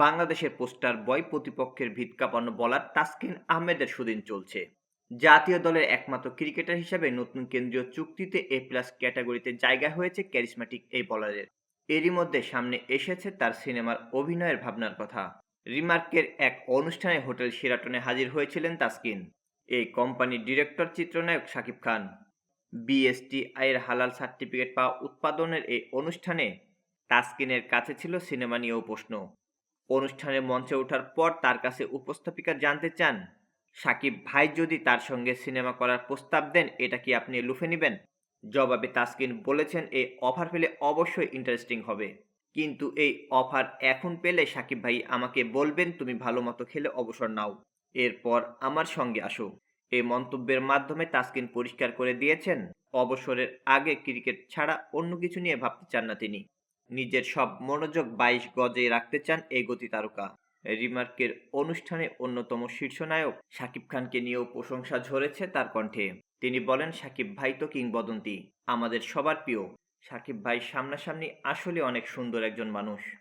বাংলাদেশের পোস্টার বয় প্রতিপক্ষের ভিত কাঁপানো বলার তাসকিন আহমেদের সুদিন চলছে। জাতীয় দলের একমাত্র ক্রিকেটার হিসেবে নতুন কেন্দ্রীয় চুক্তিতে এ প্লাস ক্যাটাগরিতে জায়গা হয়েছে ক্যারিসমেটিক এই বলারের। এরই মধ্যে সামনে এসেছে তার সিনেমার অভিনয়ের ভাবনার কথা। রিমার্কের এক অনুষ্ঠানে হোটেল শিরাটনে হাজির হয়েছিলেন তাসকিন। এই কোম্পানির ডিরেক্টর চিত্রনায়ক শাকিব খান। বিএসটি আয়ের হালাল সার্টিফিকেট পাওয়া উৎপাদনের এই অনুষ্ঠানে তাসকিনের কাছে ছিল সিনেমা নিয়েও প্রশ্ন। অনুষ্ঠানে মঞ্চে ওঠার পর তার কাছে উপস্থাপিকা জানতে চান, সাকিব ভাই যদি তার সঙ্গে সিনেমা করার প্রস্তাব দেন, এটা কি আপনি লুফে নেবেন? জবাবে তাসকিন বলেছেন এই অফার পেলে অবশ্যই ইন্টারেস্টিং হবে। কিন্তু এই অফার এখন পেলে সাকিব ভাই আমাকে বলবেন, তুমি ভালো মতো খেলে অবসর নাও। এরপর আমার সঙ্গে আসো। এই মন্তব্যের মাধ্যমে তাসকিন পরিষ্কার করে দিয়েছেন, অবসরের আগে ক্রিকেট ছাড়া অন্য কিছু নিয়ে ভাবতে চান না তিনি। নিজের সব মনোযোগ বাইশ গজে রাখতে চান এই গতি তারকা। রিমার্কের অনুষ্ঠানে অন্যতম শীর্ষনায়ক শাকিব খানকে নিয়েও প্রশংসা ঝরেছে তার কণ্ঠে। তিনি বলেন, শাকিব ভাই তো কিংবদন্তি। আমাদের সবার প্রিয়। শাকিব ভাই সামনাসামনি আসলে অনেক সুন্দর একজন মানুষ।